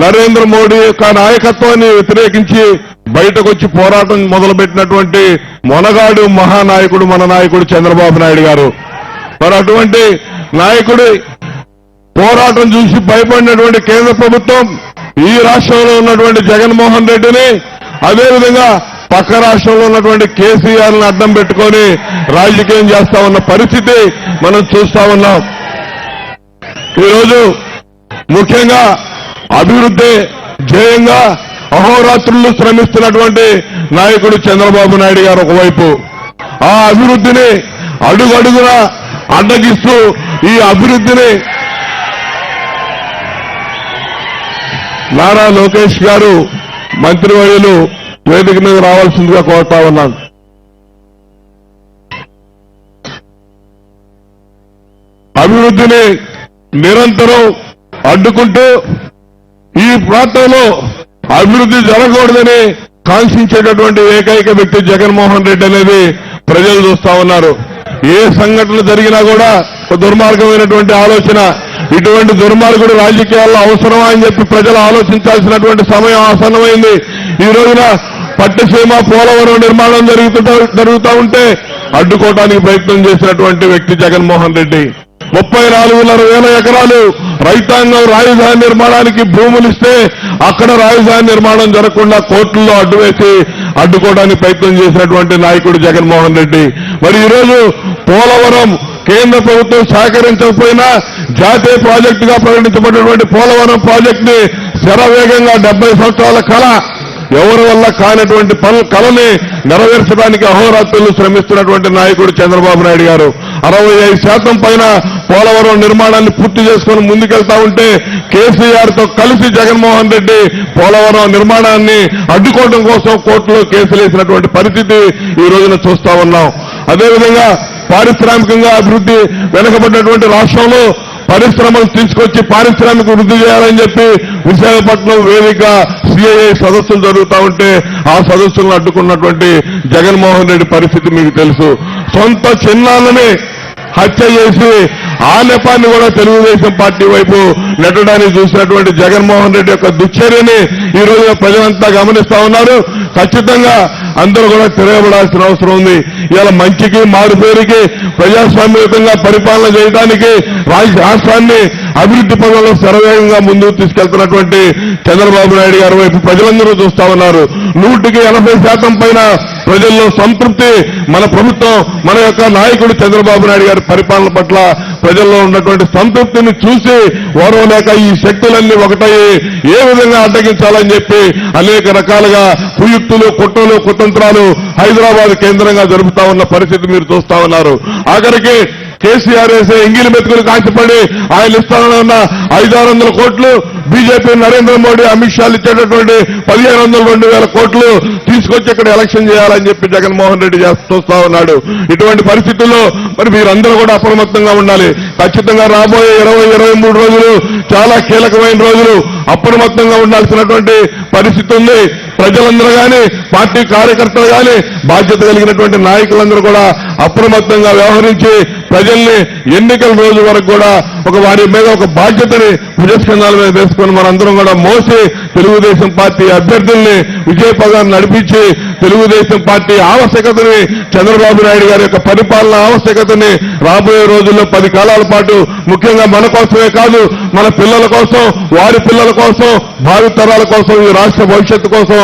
నరేంద్ర మోడీ యొక్క నాయకత్వాన్ని వ్యతిరేకించి బయటకు వచ్చి పోరాటం మొదలుపెట్టినటువంటి మొనగాడు మహానాయకుడు మన నాయకుడు చంద్రబాబు నాయుడు గారు. మరి అటువంటి నాయకుడి పోరాటం చూసి భయపడినటువంటి కేంద్ర ప్రభుత్వం ఈ రాష్ట్రంలో ఉన్నటువంటి జగన్మోహన్ రెడ్డిని అదేవిధంగా పక్క రాష్ట్రంలో ఉన్నటువంటి కేసీఆర్ని అడ్డం పెట్టుకొని రాజకీయం చేస్తా ఉన్న పరిస్థితి మనం చూస్తా ఉన్నాం. ఈరోజు ముఖ్యంగా అభివృద్ధి ధ్యేయంగా అహోరాత్రులు శ్రమిస్తున్నటువంటి నాయకుడు చంద్రబాబు నాయుడు గారు ఒకవైపు. ఆ అభివృద్ధిని అడుగడుగున అడ్డగిస్తూ ఈ అభివృద్ధిని నారా లోకేష్ గారు మంత్రివర్యులు వేదిక మీద రావాల్సిందిగా కోరుతా ఉన్నాను. అభివృద్ధిని నిరంతరం అడ్డుకుంటూ ఈ ప్రాంతంలో అభివృద్ధి జరగకూడదని కాంక్షించేటటువంటి ఏకైక వ్యక్తి జగన్మోహన్ రెడ్డి అనేది ప్రజలు చూస్తా ఉన్నారు. ఏ సంఘటన జరిగినా కూడా ఒక దుర్మార్గమైనటువంటి ఆలోచన. ఇటువంటి దుర్మార్గుడు రాజకీయాల్లో అవసరమా అని చెప్పి ప్రజలు ఆలోచించాల్సినటువంటి సమయం ఆసన్నమైంది. ఈ రోజున పట్టిసీమ పోలవరం నిర్మాణం జరుగుతు జరుగుతూ ఉంటే అడ్డుకోవడానికి ప్రయత్నం చేసినటువంటి వ్యక్తి జగన్మోహన్ రెడ్డి. ముప్పై నాలుగున్నర వేల ఎకరాలు రైతాంగం రాజధాని నిర్మాణానికి భూములు ఇస్తే అక్కడ రాజధాని నిర్మాణం జరగకుండా కోర్టుల్లో అడ్డువేసి అడ్డుకోవడానికి ప్రయత్నం చేసినటువంటి నాయకుడు జగన్మోహన్ రెడ్డి. మరి ఈరోజు పోలవరం కేంద్ర ప్రభుత్వం సహకరించకపోయినా జాతీయ ప్రాజెక్టుగా ప్రకటించబడినటువంటి పోలవరం ప్రాజెక్ట్ని శరవేగంగా డెబ్బై సంవత్సరాల కళ ఎవరి వల్ల కానటువంటి పనులు కళని నెరవేర్చడానికి అహోరాత్రులు శ్రమిస్తున్నటువంటి నాయకుడు చంద్రబాబు నాయుడు గారు. అరవై ఐదు శాతం పైన పోలవరం నిర్మాణాన్ని పూర్తి చేసుకుని ముందుకెళ్తా ఉంటే కేసీఆర్తో కలిసి జగన్మోహన్ రెడ్డి పోలవరం నిర్మాణాన్ని అడ్డుకోవడం కోసం కోర్టులో కేసులు వేసినటువంటి పరిస్థితి ఈ రోజున చూస్తా ఉన్నాం. అదేవిధంగా పారిశ్రామికంగా అభివృద్ధి వెనుకబడినటువంటి రాష్ట్రంలో పరిశ్రమలు తీసుకొచ్చి పారిశ్రామిక వృద్ధి చేయాలని చెప్పి విశాఖపట్నం వేదిక సిఐఐ సదస్సులు జరుగుతా ఉంటే ఆ సదస్సులను అడ్డుకున్నటువంటి జగన్మోహన్ రెడ్డి పరిస్థితి మీకు తెలుసు. సొంత చిన్నాన్నని హత్య చేసి ఆ నెపాన్ని కూడా తెలుగుదేశం పార్టీ వైపు నెట్టడానికి చూసినటువంటి జగన్మోహన్ రెడ్డి యొక్క దుశ్చర్యని ఈ రోజు ప్రజలంతా గమనిస్తా ఉన్నారు. ఖచ్చితంగా అందరూ కూడా తిరగబడాల్సిన అవసరం ఉంది. ఇలా మంచికి మారు పేరుకి ప్రజాస్వామ్యయుతంగా పరిపాలన చేయడానికి రాష్ట్రాన్ని అభివృద్ధి పనుల్లో శరవేగంగా ముందుకు తీసుకెళ్తున్నటువంటి చంద్రబాబు నాయుడు గారి వైపు ప్రజలందరూ చూస్తా ఉన్నారు. నూటికి ఎనభై శాతం పైన ప్రజల్లో సంతృప్తి మన ప్రభుత్వం మన యొక్క నాయకుడు చంద్రబాబు నాయుడు గారి పరిపాలన పట్ల ప్రజల్లో ఉన్నటువంటి సంతృప్తిని చూసి ఓర్వలేక ఈ శక్తులన్నీ ఒకటయ్యి ఏ విధంగా అడ్డగించాలని చెప్పి అనేక రకాలుగా కుయుక్తులు కుట్రలు కుతంత్రాలు హైదరాబాద్ కేంద్రంగా జరుపుతా ఉన్న పరిస్థితి మీరు చూస్తా ఉన్నారు. ఆఖరికి కేసీఆర్ వేసే ఎంగిలి మెతుకులు కాంచిపడి ఆయన ఇస్తానన్న ఐదారు వందల కోట్లు బీజేపీ నరేంద్ర మోడీ అమిత్ షాలు ఇచ్చేటటువంటి పదిహేను వందల రెండు వేల కోట్లు తీసుకొచ్చి ఇక్కడ ఎలక్షన్ చేయాలని చెప్పి జగన్మోహన్ రెడ్డి చూస్తా ఉన్నాడు. ఇటువంటి పరిస్థితుల్లో మరి మీరందరూ కూడా అప్రమత్తంగా ఉండాలి. ఖచ్చితంగా రాబోయే ఇరవై ఇరవై మూడు రోజులు చాలా కీలకమైన రోజులు. అప్రమత్తంగా ఉండాల్సినటువంటి పరిస్థితి ఉంది. ప్రజలందరూ కానీ పార్టీ కార్యకర్తలు కానీ బాధ్యత కలిగినటువంటి నాయకులందరూ కూడా అప్రమత్తంగా వ్యవహరించి ప్రజల్ని ఎన్నికల రోజు వరకు కూడా ఒక వారి మీద ఒక బాధ్యతని భుజస్కంధాల మీద వేసుకొని మనందరం కూడా మోసి తెలుగుదేశం పార్టీ అభ్యర్థుల్ని విజయపదాన్ని నడిపించి తెలుగుదేశం పార్టీ ఆవశ్యకతని చంద్రబాబు నాయుడు గారి యొక్క పరిపాలన ఆవశ్యకతని రాబోయే రోజుల్లో పది కాలాల పాటు ముఖ్యంగా మన కోసమే కాదు మన పిల్లల కోసం వారి పిల్లల కోసం భావితరాల కోసం ఈ రాష్ట్ర భవిష్యత్తు కోసం